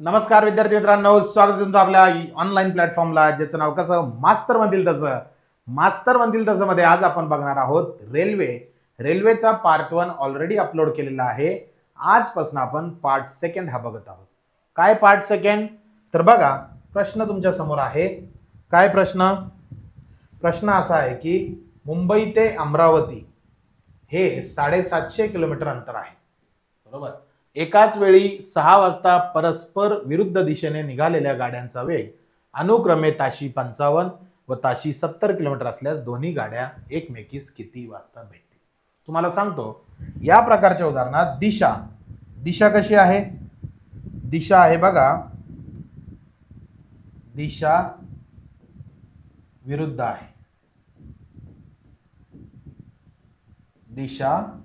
नमस्कार विद्यार्थी मित्रांनो स्वागत तुमचं आपल्या ऑनलाईन प्लॅटफॉर्मला ज्याचं नाव कसं? मास्तर म्हणतील तसं मास्तर म्हणतील तसं मध्ये आज आपण बघणार आहोत रेल्वे रेल्वेचा पार्ट वन ऑलरेडी अपलोड केलेला आहे. आजपासून आपण पार्ट सेकंड हा बघत आहोत. काय पार्ट सेकंड तर बघा प्रश्न तुमच्यासमोर आहे. काय प्रश्न? प्रश्न असा आहे की मुंबई ते अमरावती हे साडेसातशे किलोमीटर अंतर आहे. बरोबर? एकाच वेळी सहा वाजता परस्पर विरुद्ध दिशेने निघालेल्या गाड्यांचा वेग अनुक्रमे ताशी पंचावन्न व ताशी सत्तर किलोमीटर असल्यास दोन्ही गाड्या एकमेकीस किती वाजता भेटतील? तुम्हाला सांगतो या प्रकारच्या उदाहरणात दिशा. दिशा कशी आहे? दिशा आहे बघा. दिशा विरुद्ध आहे. दिशा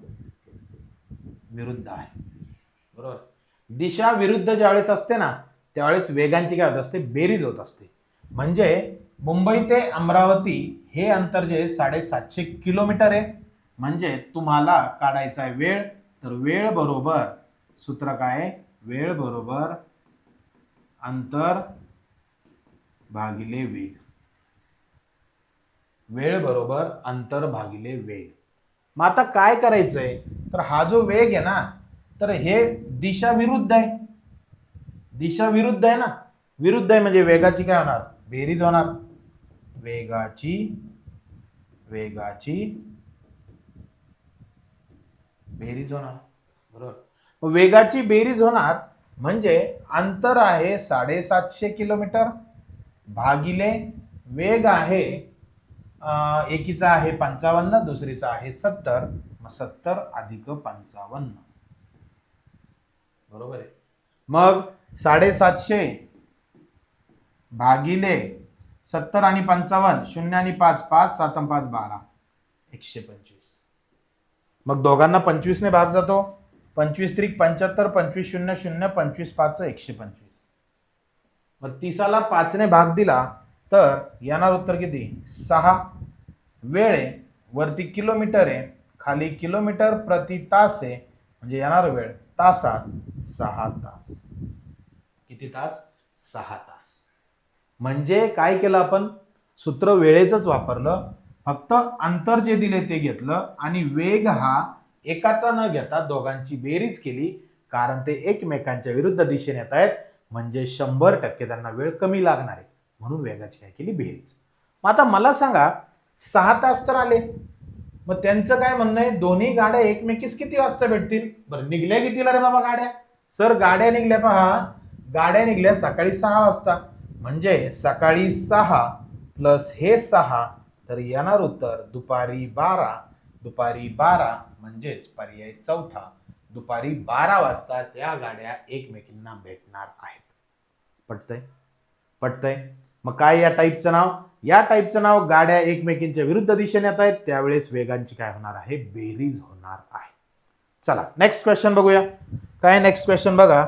विरुद्ध आहे. बरोबर? दिशा विरुद्ध ज्यावेळेस असते ना त्यावेळेस वेगांची काय होत असते? बेरीज होत असते. म्हणजे मुंबई ते अमरावती हे अंतर जे साडेसातशे किलोमीटर आहे. म्हणजे तुम्हाला काढायचा आहे वेळ तर वेळ बरोबर सूत्र काय वेळ बरोबर अंतर भागिले वेग. वेळ बरोबर अंतर भागिले वेग. मग आता काय करायचंय? तर हा जो वेग आहे ना तर हे दिशा विरुद्ध आहे. दिशा विरुद्ध आहे ना? विरुद्ध आहे म्हणजे वेगाची काय होणार? बेरीज होणार. वेगाची वेगाची बेरीज होणार. बरोबर? वेगाची बेरीज होणार म्हणजे अंतर आहे साडेसातशे किलोमीटर. भागिले वेग आहे एकीचा आहे पंचावन्न दुसरीचा आहे सत्तर. मग सत्तर अधिक पंचावन्न. बरोबर आहे. मग साडेसातशे भागिले सत्तर आणि पंचावन्न शून्य आणि पाच पाच सात पाच बारा. एकशे पंचवीस. मग दोघांना पंचवीसने भाग जातो. पंचवीस त्रिक पंच्याहत्तर पंचवीस शून्य शून्य पंचवीस पाच एकशे पंचवीस. मग तिसाला पाचने भाग दिला तर येणार उत्तर किती? सहा. वेळ आहे वरती किलोमीटर आहे. खाली किलोमीटर प्रति तास आहे. म्हणजे येणार वेळ. तासात सहा तास. किती तास? सहा तास. म्हणजे काय केलं आपण? सूत्र वेळेचंच वापरलं फक्त अंतर जे दिले ते घेतलं आणि वेग हा एकाचा न घेता दोघांची बेरीज केली कारण ते एकमेकांच्या विरुद्ध दिशेने येत आहेत. म्हणजे शंभर टक्के त्यांना वेळ कमी लागणार आहे. म्हणून वेगाची काय केली? बेरीज. मग आता मला सांगा सहा तास तर आले. मग त्यांचं काय म्हणणं आहे? दोन्ही गाड्या एकमेकीस किती वाजता भेटतील? बरं निघल्या कितीला रे बाबा गाड्या? सर गाड्या निघल्या पहा. गाड्या निघल्या सकाळी सहा वाजता. म्हणजे सकाळी सहा प्लस हे सहा तर येणार उत्तर दुपारी बारा. दुपारी बारा म्हणजेच पर्याय चौथा. दुपारी बारा वाजता त्या गाड्या एकमेकींना भेटणार आहेत. पटतंय? पटतंय? मग काय या टाईपचं नाव? या टाईपचं नाव गाड्या एकमेकींच्या विरुद्ध दिशेने येत आहेत. त्यावेळेस वेगांची काय होणार आहे? बेरीज होणार आहे. चला नेक्स्ट क्वेश्चन बघूया. काय नेक्स्ट क्वेश्चन बघा?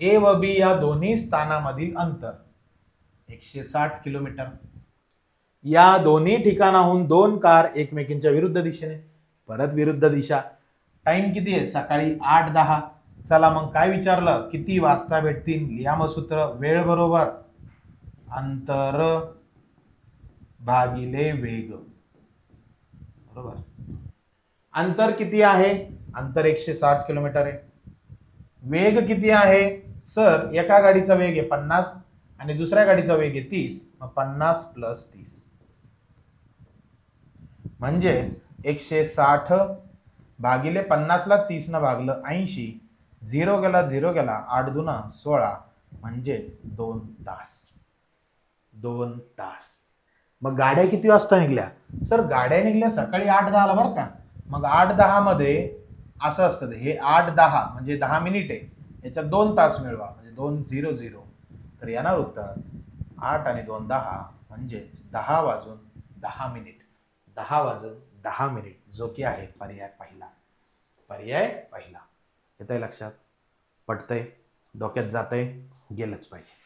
ए व बी या दोन्ही स्थानामधील अंतर. एकशे साठ किलोमीटर. या दोन्ही ठिकाणाहून दोन कार एकमेकींच्या विरुद्ध दिशेने परत विरुद्ध दिशा. टाइम किती आहे? सकाळी आठ दहा. चला मग काय विचारलं? किती वाजता भेटतील? लिहा सूत्र वेळ बरोबर. अंतर भागिले वेग. बरोबर? अंतर किती आहे? अंतर एकशे साठ किलोमीटर आहे. वेग किती आहे? सर एका गाडीचा वेग आहे पन्नास आणि दुसऱ्या गाडीचा वेग आहे तीस. मग पन्नास प्लस तीस. म्हणजेच एकशे साठ भागिले पन्नासला तीसनं भागलं ऐंशी. झिरो गेला झिरो गेला आठ दुना सोळा. म्हणजेच दोन तास. दोन तास. मग गाड्या किती वाजता निघल्या? सर गाड्या निघल्या सकाळी आठ दहाला बरं का. मग आठ दहामध्ये असं असतं ते, हे आठ दहा म्हणजे दहा मिनिट आहे याच्यात दोन तास मिळवा म्हणजे दोन झिरो झिरो. तर येणार उत्तर आठ आणि दोन दहा म्हणजेच दहा वाजून दहा मिनिट. दहा वाजून दहा मिनिट जो की आहे पर्याय पहिला. पर्याय पहिला. येतंय लक्षात? पटतंय? डोक्यात जातंय? गेलंच पाहिजे.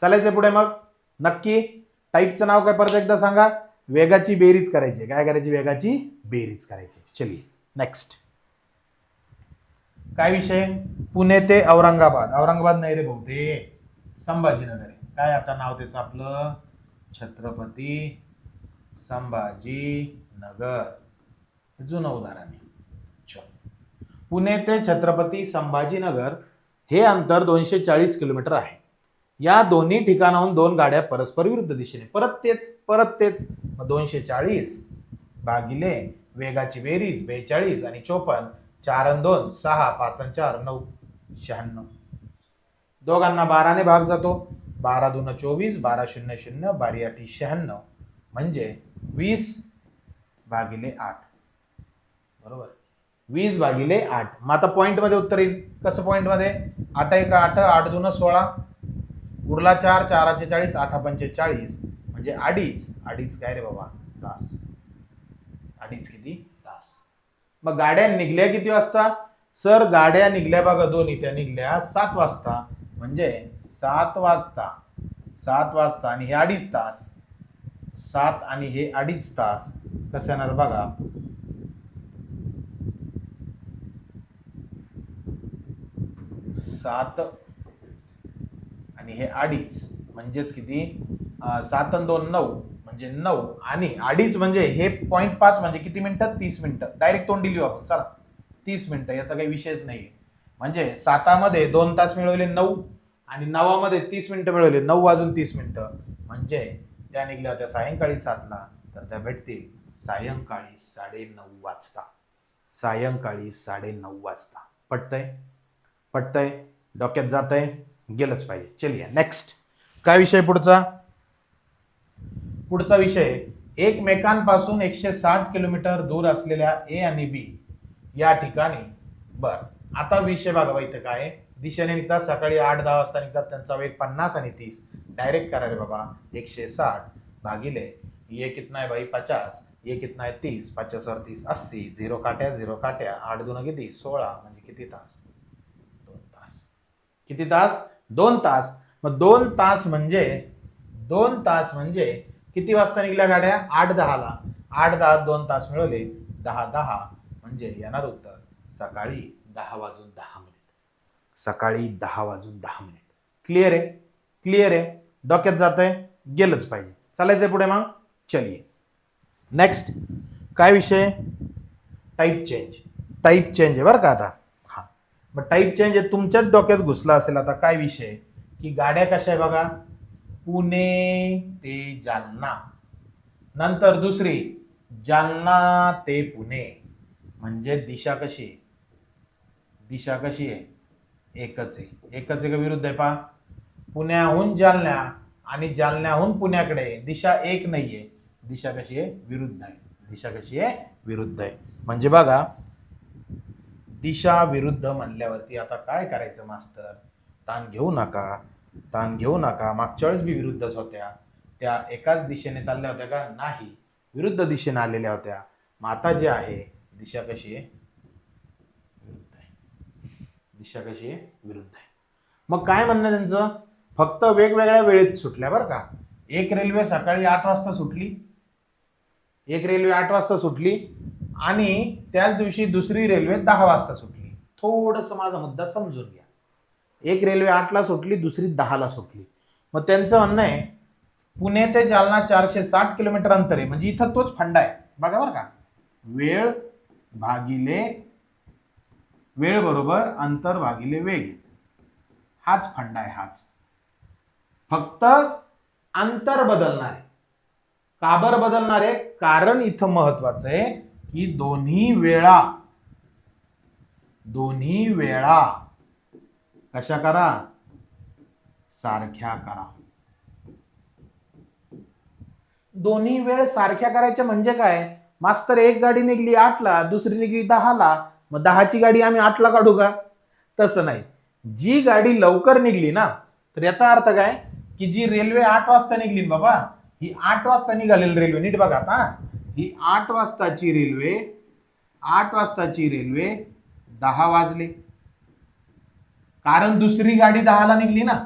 चालायचं पुढे मग? नक्की टाईपचं नाव काय परत एकदा सांगा? वेगाची बेरीज करायची काय करायची? वेगाची बेरीज करायची चलिये नेक्स्ट काय विषय? पुणे ते औरंगाबाद. औरंगाबाद नाही रे भाऊ ते संभाजीनगर आहे. काय आता नाव त्याचं आपलं? छत्रपती संभाजीनगर. जुनं उदाहरण आहे. चल. पुणे ते छत्रपती संभाजीनगर हे अंतर दोनशे चाळीस किलोमीटर आहे. या दोन्ही ठिकाणाहून दोन गाड्या परस्पर विरुद्ध दिशेने. परत तेच परत तेच. मग दोनशे चाळीस भागिले वेगाची बेरीज बेचाळीस आणि चोपन्न चार आणि दोन सहा पाच आणि चार नऊ शहाण्णव. दोघांना बाराने भाग जातो. बारा दोन चोवीस बारा शून्य शून्य बारी आठी शहाण्णव. म्हणजे वीस भागिले आठ. बरोबर? वीस भागिले आठ. मग आता पॉईंटमध्ये उत्तर येईल. कसं पॉईंटमध्ये आठ एक आठ आठ दोन सोळा. उरला चार चाराचे चाळीस आठा पंचेचाळीस म्हणजे अडीच. अडीच काय रे बाबा? तास. अडीच किती? तास. मग गाड्या निघल्या किती वाजता? सर गाड्या निघल्या बघा दोन्ही. त्या निघल्या सात वाजता. म्हणजे सात वाजता. सात वाजता आणि हे अडीच तास. सात आणि हे अडीच तास. कसं येणार बघा? सात आणि हे अडीच. म्हणजेच किती? सात आणि दोन नऊ. म्हणजे नऊ. आणि अडीच म्हणजे हे पॉईंट पाच म्हणजे किती मिनिटं? तीस मिनिटं. डायरेक्ट तोंडी लिहू आपण. चला. तीस मिनिटं. याचा काही विषयच नाही म्हणजे सातामध्ये दोन तास मिळवले नऊ आणि नवामध्ये तीस मिनिटं मिळवले. नऊ वाजून तीस मिनिटं. म्हणजे त्या निघल्या होत्या सायंकाळी सातला. तर त्या भेटतील सायंकाळी साडे नऊ वाजता. सायंकाळी साडे नऊ वाजता. पटतंय? पटतंय? डोक्यात जातंय? गेलंच पाहिजे. चलिया नेक्स्ट काय विषय पुढचा? पुढचा विषय एकमेकांपासून एकशे साठ किलोमीटर दूर असलेल्या ए आणि बी या ठिकाणी. बर आता विषय बघा इथं काय दिशेने निघतात सकाळी आठ दहा वाजता निघतात त्यांचा वेग पन्नास आणि तीस. डायरेक्ट करा रे बाबा. एकशे साठ भागिले ये कितना है भाई पचास ये कितना है तीस पचास तीस अस्सी झिरो काट्या झिरो काट्या आठ दोन किती सोळा म्हणजे किती तास? दोन तास. किती तास? दोन तास. मग दोन तास म्हणजे दोन तास म्हणजे किती वाजता निघल्या गाड्या? आठ दहाला. आठ दहा दोन तास मिळवले. दहा दहा म्हणजे येणार उत्तर सकाळी दहा वाजून दहा मिनिट. सकाळी दहा वाजून दहा मिनिट. क्लिअर आहे? क्लिअर आहे? डोक्यात जात आहे गेलंच पाहिजे. चालायचंय पुढे मग? चलिये नेक्स्ट काय विषय? टाईप चेंज टाईप चेंज आहे बरं का आता? मग टाईप चेंज तुमच्याच डोक्यात घुसला असेल आता काय विषय? की गाड्या कशा आहे बघा? पुणे ते जालना. नंतर दुसरी जालना ते पुणे. म्हणजे दिशा कशी आहे? दिशा कशी आहे? एकच आहे. एकच आहे का विरुद्ध आहे पा पुण्याहून जालन्या आणि जालन्याहून पुण्याकडे दिशा एक नाही आहे दिशा कशी आहे? विरुद्ध आहे. दिशा कशी आहे? विरुद्ध आहे. म्हणजे बघा दिशा विरुद्ध म्हणल्यावरती आता काय करायचं मास्तर? ताण घेऊ नका. ताण घेऊ नका. मागच्या वेळेस बी विरुद्धच होत्या. त्या एकाच दिशेने चालल्या होत्या का? नाही. विरुद्ध दिशेने आलेल्या होत्या. मग आता जे आहे दिशा कशी आहे? विरुद्ध आहे. दिशा कशी आहे? विरुद्ध आहे. मग काय म्हणणं त्यांचं? फक्त वेगवेगळ्या वेळेत सुटल्या बरं का. एक रेल्वे सकाळी आठ वाजता सुटली. एक रेल्वे आठ वाजता सुटली. आणि त्याच दिवशी दुसरी रेल्वे दहा वाजता सुटली. थोडंसं माझा मुद्दा समजून घ्या. एक रेल्वे आठला सुटली दुसरी दहाला सुटली. मग त्यांचं म्हणणं आहे पुणे ते जालना चारशे साठ किलोमीटर अंतर आहे. म्हणजे इथं तोच फंडा आहे. बघा बरं का. वेळ भागिले वेळ बरोबर अंतर भागिले वेग. हाच फंडा आहे हाच. फक्त अंतर बदलणार आहे. काबर बदलणार आहे? कारण इथं महत्वाचं आहे की दोन्ही वेळा दोन्ही वेळा कशा करा? सारख्या करा. दोन्ही वेळ सारख्या करायच्या म्हणजे काय? मास्तर एक गाडी निघली आठला दुसरी निघली दहाला. मग दहाची गाडी आम्ही आठला काढू का? तसं नाही. जी गाडी लवकर निघली ना तर याचा अर्थ काय? की जी रेल्वे आठ वाजता निघली बाबा ही आठ वाजता निघालेली रेल्वे नीट बघा आता. ही आठ वाजताची रेल्वे आठ वाजताची रेल्वे दहा वाजले. कारण दुसरी गाडी दहाला निघली ना.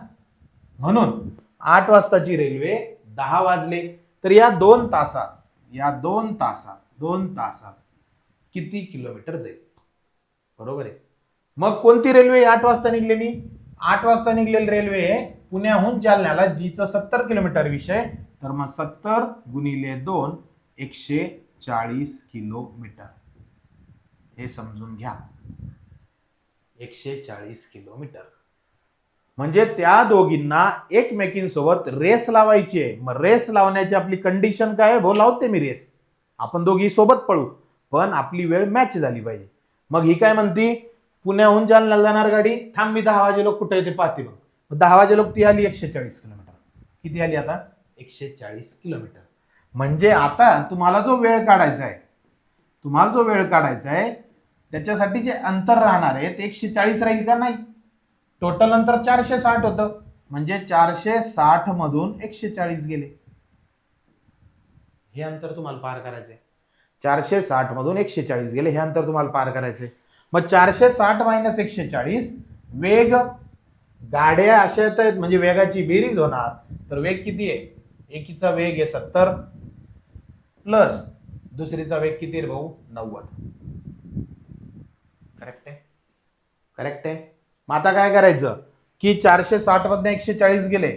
म्हणून आठ वाजताची रेल्वे दहा वाजले. तर या दोन तासात या दोन तासात दोन तासात किती किलोमीटर जाईल? बरोबर आहे. मग कोणती रेल्वे आठ वाजता निघलेली? आठ वाजता निघलेली रेल्वे पुण्याहून जालन्याला जीचा सत्तर किलोमीटर विषय. तर मग सत्तर गुणिले दोन एकशे चाळीस किलोमीटर. हे समजून घ्या. एकशे चाळीस किलोमीटर. म्हणजे त्या दोघींना एकमेकींसोबत रेस लावायची आहे. मग रेस लावण्याची आपली कंडिशन काय आहे? भाऊ लावते मी रेस. आपण दोघी सोबत पळू. पण आपली वेळ मॅच झाली पाहिजे. मग ही काय म्हणती? पुण्याहून जालन्याला जाणार गाडी? थांब मी दहा वाजे लोक कुठे येते पाहते बघ. मग दहा वाजे लोक ती आली एकशे चाळीस किलोमीटर. किती आली आता? एकशे चाळीस किलोमीटर. म्हणजे आता तुम्हाला जो वेळ काढायचा आहे तुम्हाला जो वेळ काढायचा आहे त्याच्यासाठी जे अंतर राहणार आहे ते एकशे चाळीस राहील का नाही? टोटल अंतर चारशे साठ होतं. म्हणजे चारशे साठ मधून एकशे चाळीस गेले. हे अंतर तुम्हाला पार करायचंय. चारशे साठ मधून एकशे चाळीस गेले हे अंतर तुम्हाला पार करायचंय. मग चारशे साठ मायनस एकशे चाळीस वेग गाड्या अशा आहेत म्हणजे वेगाची बेरीज होणार तर वेग किती आहे? एकीचा वेग आहे सत्तर. प्लस दुसरीचा वेग किती आहे भाऊ? नव्वद. करेक्ट आहे? करेक्ट आहे? मग आता काय करायचं? की चारशे साठ मधनं एकशे चाळीस गेले.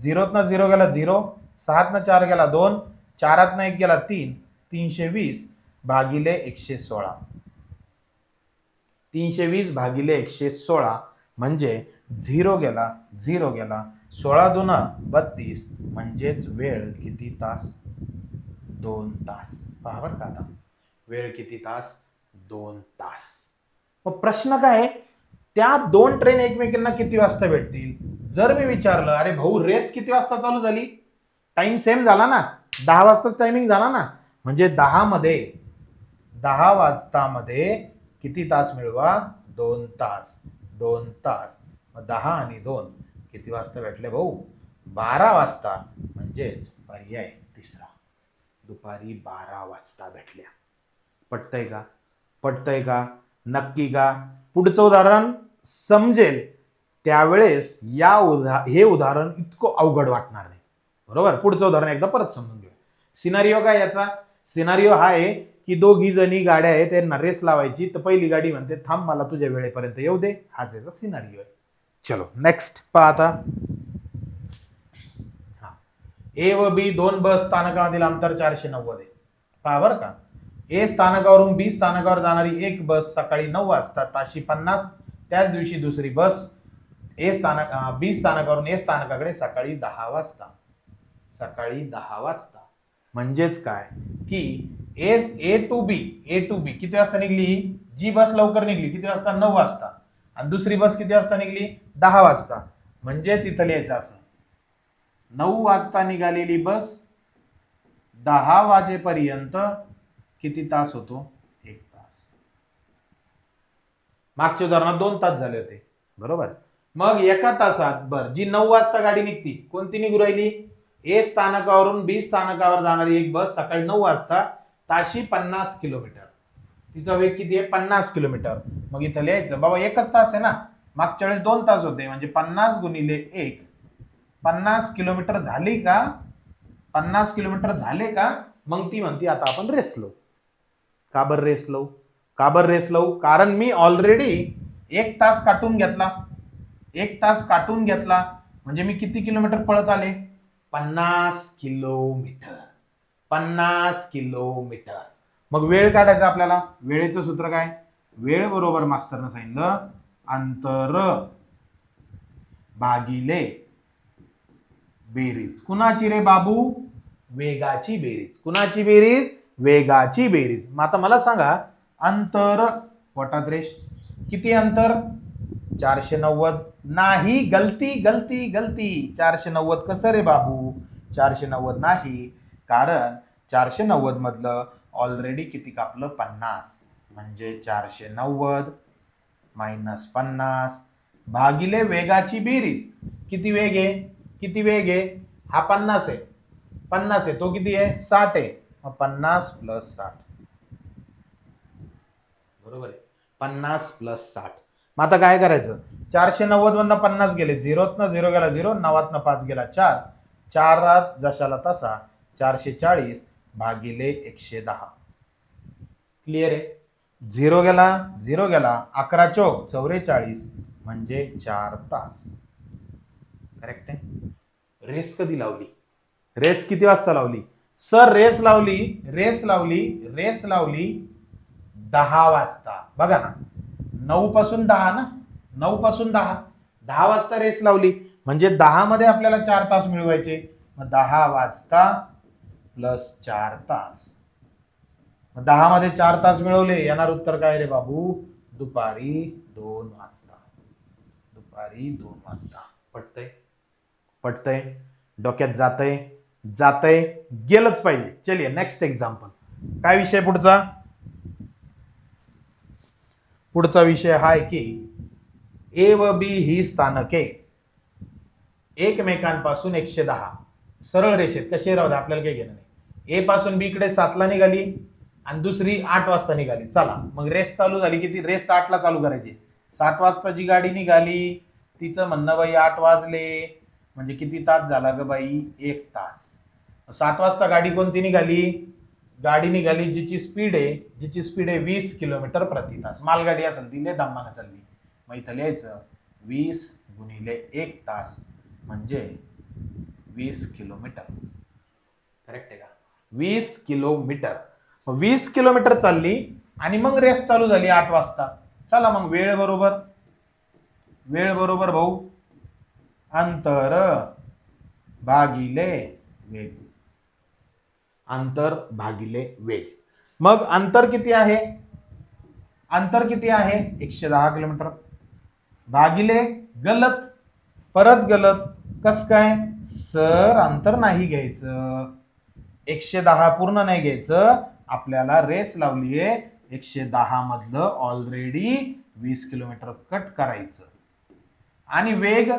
झिरोतनं झिरो गेला झिरो सहातनं चार गेला दोन चारातनं एक गेला तीन तीनशे वीस भागिले एकशे सोळा. तीनशे वीस भागिले एकशे सोळा म्हणजे झिरो गेला झिरो गेला सोळा दुना बत्तीस म्हणजेच वेळ किती तास? दोन तास. पहा बरं का आता. वेळ किती तास? दोन तास. मग प्रश्न काय आहे? त्या दोन ट्रेन एकमेकांना किती वाजता भेटतील? जर मी विचारलं अरे भाऊ रेस किती वाजता चालू झाली? टाइम सेम झाला ना. दहा वाजताच टायमिंग झाला ना. म्हणजे दहा मध्ये दहा वाजतामध्ये किती तास मिळवा? दोन तास. दोन तास. मग दहा आणि दोन किती वाजता भेटले भाऊ? बारा वाजता. म्हणजेच पर्याय तिसरा. दुपारी बारा वाजता भेटल्या. पटतंय का? पटतंय का? नक्की का? पुढचं उदाहरण समजेल. त्यावेळेस या उदा हे उदाहरण इतकं अवघड वाटणार नाही. बरोबर? पुढचं उदाहरण एकदा परत समजून घेऊ सिनारिओ काय याचा? सिनारिओ हा आहे की दोघी जणी गाड्या आहेत त्यांना रेस लावायची. तर पहिली गाडी म्हणते थांब मला तुझ्या वेळेपर्यंत येऊ दे. हाच याचा सिनारिओ आहे. चलो नेक्स्ट पहा आता. ए व बी दोन बस स्थानकामधील अंतर चारशे नव्वद आहे. पहा बरं का. ए स्थानकावरून बी स्थानकावर जाणारी एक बस सकाळी नऊ वाजता ताशी पन्नास त्याच दिवशी दुसरी बस ए स्थानक बी स्थानकावरून ए स्थानकाकडे सकाळी दहा वाजता. सकाळी दहा वाजता. म्हणजेच काय? की S A to B A to B किती वाजता निघली? जी बस लवकर निघली किती वाजता? नऊ वाजता. आणि दुसरी बस किती वाजता निघली? दहा वाजता. म्हणजेच इथं लिहायचं असं. नऊ वाजता निघालेली बस दहा वाजेपर्यंत किती तास होतो? एक तास. मागच्या उदाहरणात दोन तास झाले होते. बरोबर? मग एका तासात बर जी नऊ वाजता गाडी निघती कोणती निघू राहिली? ए स्थानकावरून बी स्थानकावर जाणारी एक बस सकाळी नऊ वाजता ताशी पन्नास किलोमीटर. तिचा वेग किती आहे? पन्नास किलोमीटर. मग इथं लिहायचं बाबा एकच तास आहे ना? मागच्या वेळेस दोन तास होते म्हणजे पन्नास गुणिले एक. पन्नास किलोमीटर झाली का? पन्नास किलोमीटर झाले का? मग ती म्हणती आता आपण रेस लावू. का बरं रेस लावू? का बरं रेस लावू? कारण मी ऑलरेडी एक तास काटून घेतला. एक तास काटून घेतला. म्हणजे मी किती किलोमीटर पळत आले? पन्नास किलोमीटर. पन्नास किलोमीटर. मग वेळ काढायचा आपल्याला. वेळेचं सूत्र काय? वेळ बरोबर मास्तरनं सांगितलं अंतर भागिले बेरीज. कुणाची रे बाबू? वेगाची बेरीज. कुणाची बेरीज? वेगाची बेरीज. मग आता मला सांगा अंतर वटात रेश किती अंतर? चारशे नव्वद. नाही गलती गलती गलती. चारशे नव्वद कसं रे बाबू? चारशे नव्वद नाही. कारण चारशे नव्वद मधलं ऑलरेडी किती कापलं? पन्नास. म्हणजे चारशे नव्वद मायनस पन्नास. भागिले वेगाची बेरीज. किती वेग आहे? किती वेग आहे? हा पन्नास आहे. पन्नास आहे. तो किती आहे? साठ आहे. मग पन्नास प्लस साठ. बरोबर आहे. पन्नास प्लस साठ. मग आता काय करायचं? चारशे नव्वद मधनं पन्नास गेले. झिरोतनं झिरो गेला झिरो नवातनं पाच गेला चार. चारात जशाला तसा चारशे चाळीस भागिले एकशे दहा. क्लिअर आहे? झिरो गेला झिरो गेला अकरा चौक चौवेचाळीस म्हणजे चार तास. करेक्ट आहे. रेस कधी लावली? रेस किती वाजता लावली? सर रेस लावली रेस लावली रेस लावली दहा वाजता. बघा ना नऊ पासून दहा ना? नऊ पासून दहा. दहा वाजता रेस लावली. म्हणजे दहा मध्ये आपल्याला चार तास मिळवायचे. मग दहा वाजता प्लस चार तास. मग दहा मध्ये चार तास मिळवले. येणार उत्तर काय रे बाबू? दुपारी दोन वाजता. दुपारी दोन वाजता. पटतंय? पटतंय डोक्यात जातंय जातंय गेलंच पाहिजे. चलिए नेक्स्ट एक्झाम्पल काय विषय पुढचा? पुढचा विषय हा आहे की ए व बी ही स्थानके एकमेकांपासून एकशे दहा. सरळ रेषेत कसे राहू दे आपल्याला काही घेणं नाही. ए पासून बी कडे सातला निघाली आणि दुसरी आठ वाजता निघाली. चला मग रेस चालू झाली. की ती रेस आठला चालू करायची. सात वाजता जी गाडी निघाली. तिचं म्हणणं बाई आठ वाजले. म्हणजे किती तास झाला ग बाई? एक तास. सात वाजता गाडी कोणती निघाली? गाडी निघाली जिची स्पीड आहे जिची स्पीड आहे वीस किलोमीटर प्रति तास. मालगाडी असेल ती लय दमानं चालली. मग इथं लिहायचं वीस गुणिले एक तास म्हणजे वीस किलोमीटर. करेक्ट आहे का? वीस किलोमीटर. मग वीस किलोमीटर चालली आणि मग रेस चालू झाली आठ वाजता. चला मग वेळ बरोबर. वेळ बरोबर भाऊ. अंतर भागिले वेग. अंतर भागिले वेग. मग अंतर किती आहे? अंतर किती आहे? एकशे दहा किलोमीटर. भागिले गलत परत गलत कस काय? सर अंतर नाही घ्यायचं. एकशे दहा पूर्ण नाही घ्यायचं. आपल्याला रेस लावली आहे. एकशे दहा मधलं ऑलरेडी वीस किलोमीटर कट करायचं. आणि वेग?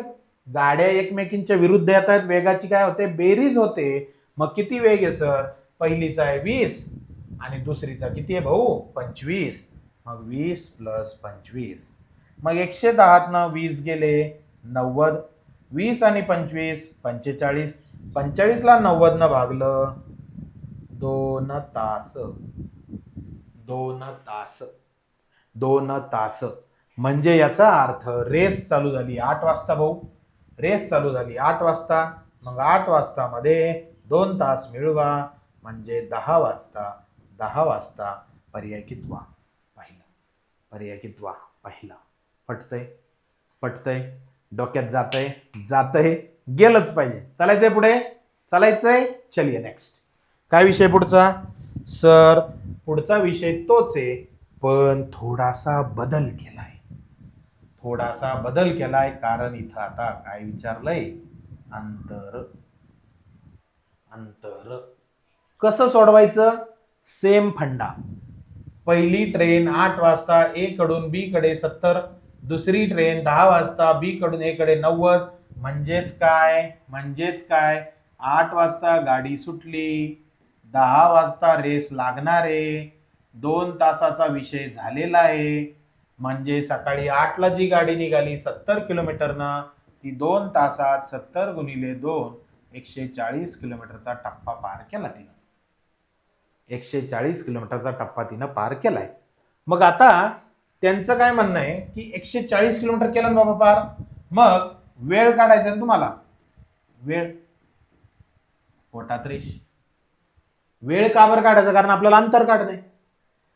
गाड्या एकमेकींच्या विरुद्ध येत आहेत वेगाची काय होते? बेरीज होते. मग किती वेग आहे सर? पहिलीचा आहे वीस आणि दुसरीचा किती आहे भाऊ? पंचवीस. मग वीस प्लस पंचवीस. मग एकशे दहातनं वीस गेले नव्वद. वीस आणि पंचवीस पंचेचाळीस. पंचेचाळीसला नव्वदनं भागलं दोन तास. दोन तास. दोन तास. म्हणजे याचा अर्थ रेस चालू झाली. आठ वाजता भाऊ. रेस चालू झाली. आठ वाजता. मग आठ वाजतामध्ये दोन तास मिळवा. म्हणजे दहा वाजता दहा वाजता पर्याय कितवा? पहिला. पर्याय पटतंय? पटतंय? डोक्यात जातंय? जातंय? गेलंच पाहिजे. चालायचंय पुढे? चालायचंय? चलिये नेक्स्ट काय विषय पुढचा? सर पुढचा विषय तोच आहे पण थोडासा बदल केलाय. थोडासा बदल केलाय कारण इथं आता काय विचारलंय? अंतर अंतर. कसं सोडवायचं? सेम फंडा. पहिली ट्रेन आठ वाजता ए कडून बी कडे सत्तर. दुसरी ट्रेन दहा वाजता बी कडून ए कडे नव्वद. म्हणजेच काय? म्हणजेच काय? आठ वाजता गाडी सुटली. दहा वाजता रेस लागणार. आहे दोन तासाचा विषय झालेला आहे. म्हणजे सकाळी आठला जी गाडी निघाली सत्तर किलोमीटरनं ती दोन तासात सत्तर गुणिले दोन एकशे चाळीस किलोमीटरचा टप्पा पार केला तिनं. एकशे चाळीस किलोमीटरचा टप्पा तिनं पार केलाय. मग आता त्यांचं काय म्हणणं आहे की एकशे चाळीस किलोमीटर केलं ना बाबा पार? मग वेळ काढायचा ना तुम्हाला. वेळ. पोटात रेश वेळ काबर काढायचं? कारण आपल्याला अंतर काढणे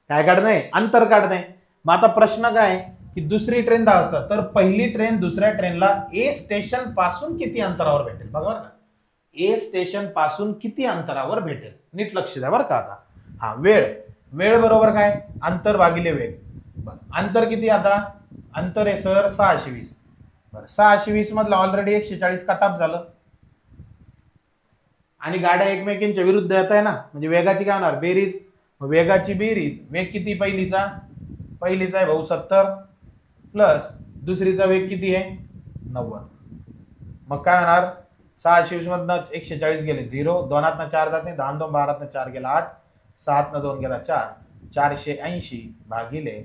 काय काढणे अंतर काढणे मग आता प्रश्न काय? की दुसरी ट्रेन दहा वाजता. तर पहिली ट्रेन दुसऱ्या ट्रेनला ए स्टेशनपासून किती अंतरावर भेटेल? बघा बरं. का ए स्टेशनपासून किती अंतरावर भेटेल? नीट लक्ष द्या बरं का आता. हा वेळ. वेळ बरोबर काय? अंतर भागिले वेग. अंतर किती आता? अंतर आहे सर सहाशे वीस. बरं सहाशे वीस मधला ऑलरेडी एकशे चाळीस कटाप झालं. आणि गाड्या एकमेकींच्या विरुद्ध येत आहे ना? म्हणजे वेगाची काय होणार? बेरीज. वेगाची बेरीज. वेग किती? पहिलीचा? पहिलीचा आहे भाऊ सत्तर प्लस दुसरीचा वेग किती आहे? नव्वद. मग काय होणार? सहाशे वीस एकशे चाळीस गेले झिरो दोनातनं चार जात नाही दहा दोन बारातनं चार गेला आठ सातनं दोन गेला चार चारशे ऐंशी भागिले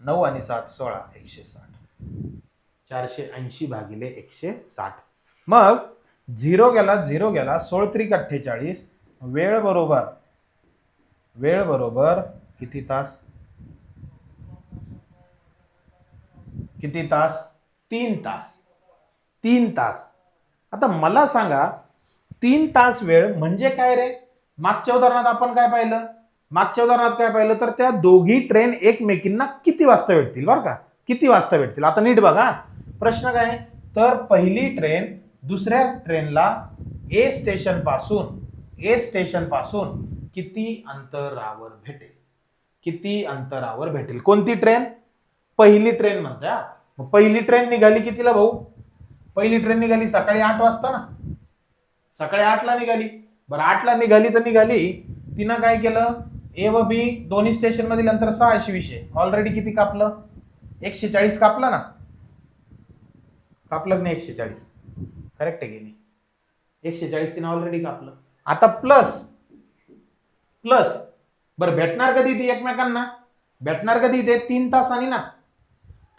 नऊ आणि सात सोळा एकशे साठ. चारशे ऐंशी भागिले एकशे साठ. मग झिरो गेला झिरो गेला सोळत्रिक अठ्ठेचाळीस वेळ बरोबर वेळ बरोबर किती तास? किती तास? तीन तास. तीन तास. आता मला सांगा तीन तास वेळ म्हणजे काय रे? मागच्या उदाहरणात आपण काय पाहिलं? मागच्या उदाहरणात काय पाहिलं? तर त्या दोघी ट्रेन एकमेकींना किती वाजता भेटतील बरं का? किती वाजता भेटतील? आता नीट बघा. प्रश्न काय? तर पहिली ट्रेन दुसऱ्या ट्रेनला ए स्टेशनपासून ए स्टेशनपासून किती अंतरावर भेटेल? किती अंतरावर भेटेल? कोणती ट्रेन पहिली ट्रेन म्हणते मग पहिली ट्रेन निघाली कितीला भाऊ? पहिली ट्रेन निघाली सकाळी आठ वाजता ना. सकाळी आठला निघाली. बरं आठला निघाली तर निघाली. तिनं काय केलं? ए व बी दोन्ही स्टेशन मधील अंतर सहाशे विषय ऑलरेडी किती कापलं? एकशे चाळीस कापलं ना? कापलं की नाही एकशे चाळीस? करेक्ट आहे की नाही? एकशे चाळीस तिनं ऑलरेडी कापलं. आता प्लस प्लस बरं भेटणार कधी ती एकमेकांना? भेटणार कधी ते तीन तासांनी ना.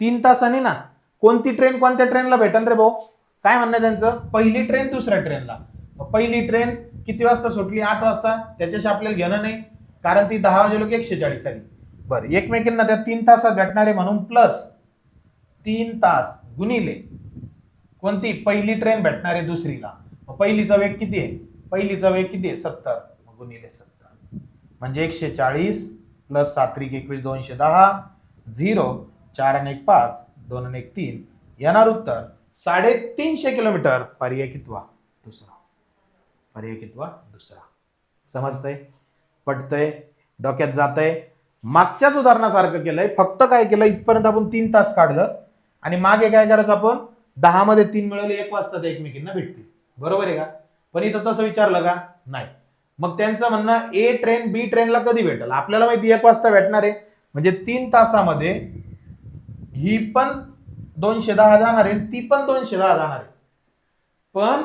तीन तासांनी ना कोणती ट्रेन कोणत्या ट्रेनला भेटन रे भाऊ? काय म्हणणं आहे त्यांचं? पहिली ट्रेन दुसऱ्या ट्रेनला मग पहिली ट्रेन किती वाजता सुटली? आठ वाजता. त्याच्याशी आपल्याला घेणं नाही. कारण ती दहा वाजे लोक एकशे चाळीस आली. बरं एकमेकींना त्या तीन तासात भेटणारे म्हणून प्लस तीन तास गुणिले. कोणती? पहिली ट्रेन भेटणार आहे दुसरीला. मग पहिलीचा वेग किती आहे? पहिलीचा वेग किती आहे? सत्तर. मग गुणिले सत्तर. म्हणजे एकशे चाळीस प्लस सात्रिक एकवीस दोनशे दहा. झिरो. चार आणि एक पाच दोन आणि एक तीन येणार उत्तर साडेतीनशे किलोमीटर पर्याय कितवा दुसरा. पर्याय कितवा दुसरा. समजतंय? पटतंय? डोक्यात जातंय? मागच्याच उदाहरणासारखं केलंय. फक्त काय केलं? इथपर्यंत आपण तीन तास काढलं. आणि मागे काय करायचं आपण? दहा मध्ये तीन मिळवले एक वाजता ते एकमेकींना भेटतील. बरोबर आहे का? पण इथं तसं विचारलं का? नाही. मग त्यांचं म्हणणं ए ट्रेन बी ट्रेनला कधी भेटेल? आपल्याला माहिती एक वाजता भेटणार आहे. म्हणजे तीन तासामध्ये ही पण दोनशे दहा जाणार आहे ती पण दोनशे दहा जाणार आहे. पण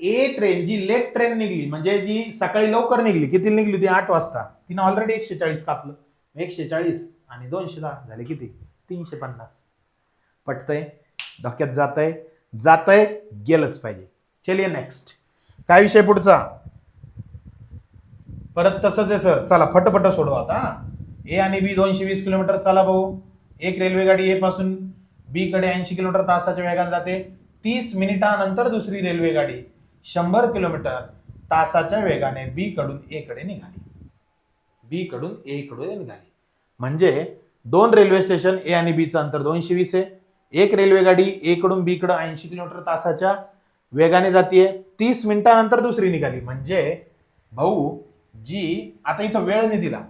ए ट्रेन जी लेट ट्रेन निघली म्हणजे जी सकाळी लवकर निघली किती निघली होती? आठ वाजता. तिनं ऑलरेडी एकशे चाळीस कापलं. एकशे चाळीस आणि दोनशे दहा झाले किती? तीनशे पन्नास. पटतंय? धोक्यात जातंय? जातंय गेलंच पाहिजे. चलिए नेक्स्ट काय विषय पुढचा? परत तसंच आहे सर चला फटफट सोडवा आता ए आणि बी दोनशे वीस किलोमीटर चला भाऊ. एक रेल्वे गाडी ए पासून बी कडे ऐंशी किलोमीटर तासाच्या वेगाने जाते. तीस मिनिटानंतर दुसरी रेल्वे गाडी शंभर किलोमीटर तासाच्या वेगाने बी कडून ए कडे निघाली. बी कडून ए कडे निघाली. म्हणजे दोन रेल्वे स्टेशन ए आणि बीचं अंतर दोनशे वीस आहे. एक रेल्वे गाडी ए कडून बी कडे ऐंशी किलोमीटर तासाच्या वेगाने जाते तीस मिनिटानंतर दुसरी निघाली. म्हणजे भाऊ जी आता इथं वेळ नाही दिला.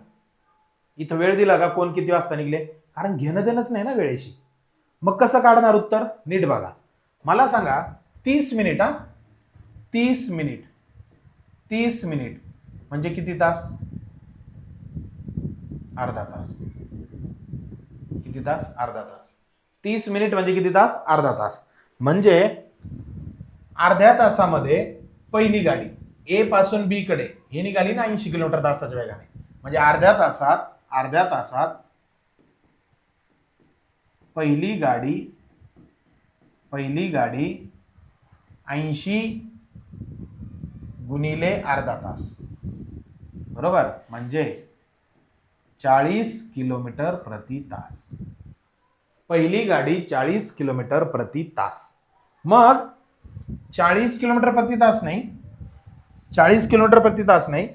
इथं वेळ दिला का? कोण किती वाजता निघले? कारण घेणं देणंच नाही ना वेळेशी. मग कसं काढणार उत्तर? नीट बघा. मला सांगा तीस मिनिट हा? तीस मिनिट. तीस मिनिट. म्हणजे किती तास? अर्धा तास. किती तास? अर्धा तास. तीस मिनिट म्हणजे किती तास? अर्धा तास. म्हणजे अर्ध्या तासामध्ये पहिली गाडी ए पासून बी कडे ही निघाली ना ऐंशी किलोमीटर तासाच्या वेगाने. म्हणजे अर्ध्या तासात अर्ध्या तासात पहिली गाडी पहिली गाडी ऐंशी गुणिले अर्धा तास. बरोबर? म्हणजे चाळीस किलोमीटर प्रति तास. पहिली गाडी चाळीस किलोमीटर प्रति तास. मग चाळीस किलोमीटर प्रति तास नाही. चाळीस किलोमीटर प्रति तास नाही.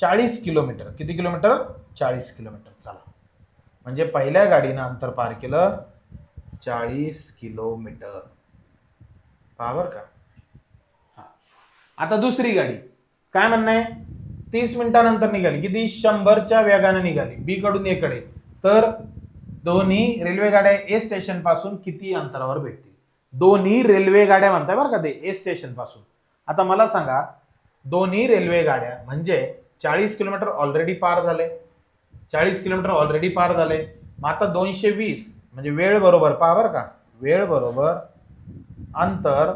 चाळीस किलोमीटर. किती किलोमीटर? चाळीस किलोमीटर. चला. म्हणजे पहिल्या गाडीनं अंतर पार केलं. चाळीस किलोमीटर. पहा बरं का. आता दुसरी गाडी. काय म्हणणं आहे? तीस मिनिटानंतर निघाली. किती? शंभरच्या वेगानं निघाली. बी कडून एकडे तर दोन्ही रेल्वे गाड्या ए स्टेशनपासून किती अंतरावर भेटतील? दोन्ही रेल्वे गाड्या म्हणताय बरं का ते ए स्टेशनपासून. आता मला सांगा दोन्ही रेल्वे गाड्या म्हणजे चाळीस किलोमीटर ऑलरेडी पार झाले. चाळीस किलोमीटर ऑलरेडी पार झाले. मग आता दोनशे वीस म्हणजे वेळ बरोबर पहा बरं का. वेळ बरोबर अंतर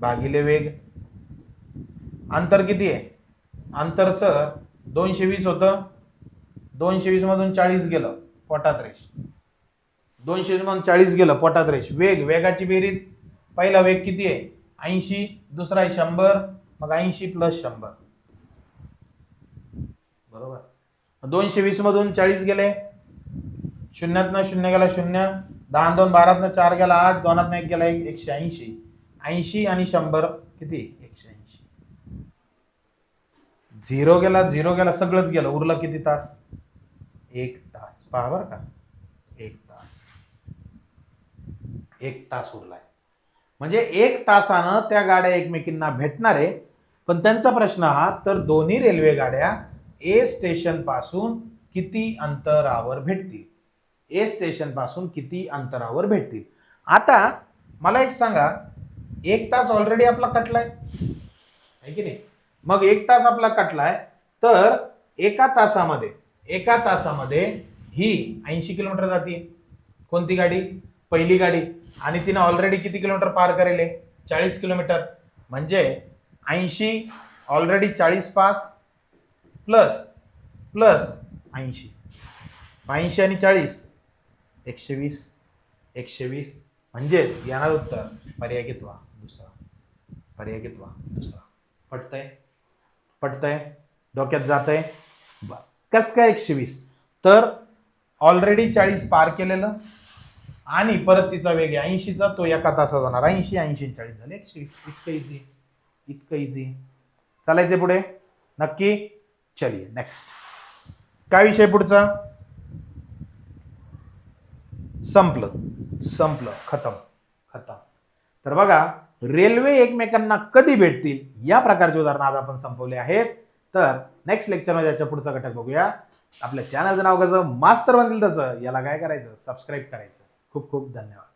भागिले वेग. अंतर किती आहे? अंतर सर दोनशे वीस होतं. दोनशे वीसमधून चाळीस गेलं पोटात रेश दोनशे वीसमधून चाळीस गेलं पोटात रेश वेग वेगाची बेरीज. पहिला वेग किती आहे? ऐंशी दुसरा आहे शंभर मग ऐंशी प्लस शंभर. बरोबर? दोनशे वीसमधून चाळीस गेले शून्यातनं शून्य गेला शून्य दहा दोन बारातनं चार गेला आठ दोनातनं एक गेला एक एकशे ऐंशी. ऐंशी आणि शंभर किती? एकशे ऐंशी. झिरो गेला झिरो गेला सगळंच गेलं. उरलं किती तास? एक तास. पहा बरं का. एक तास. एक तास उरलाय. म्हणजे एक तासानं त्या गाड्या एकमेकींना भेटणार. आहे पण त्यांचा प्रश्न हा तर दोन्ही रेल्वे गाड्या ए स्टेशनपासून किती अंतरावर भेटतील? ए स्टेशनपासून किती अंतरावर भेटतील? आता मला एक सांगा एक तास ऑलरेडी आपला कटलाय. आहे की नाही? मग एक तास आपला कटलाय तर एका तासामध्ये एका तासामध्ये ही ऐंशी किलोमीटर जाते कोणती गाडी? पहिली गाडी. आणि तिने ऑलरेडी किती किलोमीटर पार करेल? चाळीस किलोमीटर. म्हणजे ऐंशी ऑलरेडी चाळीस पास प्लस प्लस ऐंशी. ऐंशी आणि चाळीस. एकशे वीस एकशे वीस म्हणजेच येणार उत्तर पर्याय घेतवा दुसरा. पर्याय घेतवा दुसरा. पटतंय? पटतंय? डोक्यात जातंय? बर. कस काय एकशे वीस तर ऑलरेडी चाळीस पार केलेलं आणि परत तिचा वेग आहे ऐंशीचा तो एका तासात होणार. ऐंशी ऐंशी चाळीस झाले एकशे वीस इतकं इझी इतकं इझी चालायचे पुढे? नक्की? चलिये नेक्स्ट काय विषय पुढचा? संपलं. संपलं. खतम. खतम. तर बघा रेल्वे एकमेकांना कधी भेटतील? या प्रकारचे उदाहरण आज आपण संपवले आहेत. तर नेक्स्ट लेक्चरमध्ये याच्या पुढचा घटक बघूया. आपल्या चॅनलचं नाव कसं? मास्तर बनतील तसं. याला काय करायचं? सबस्क्राईब करायचं. खूप खूप धन्यवाद.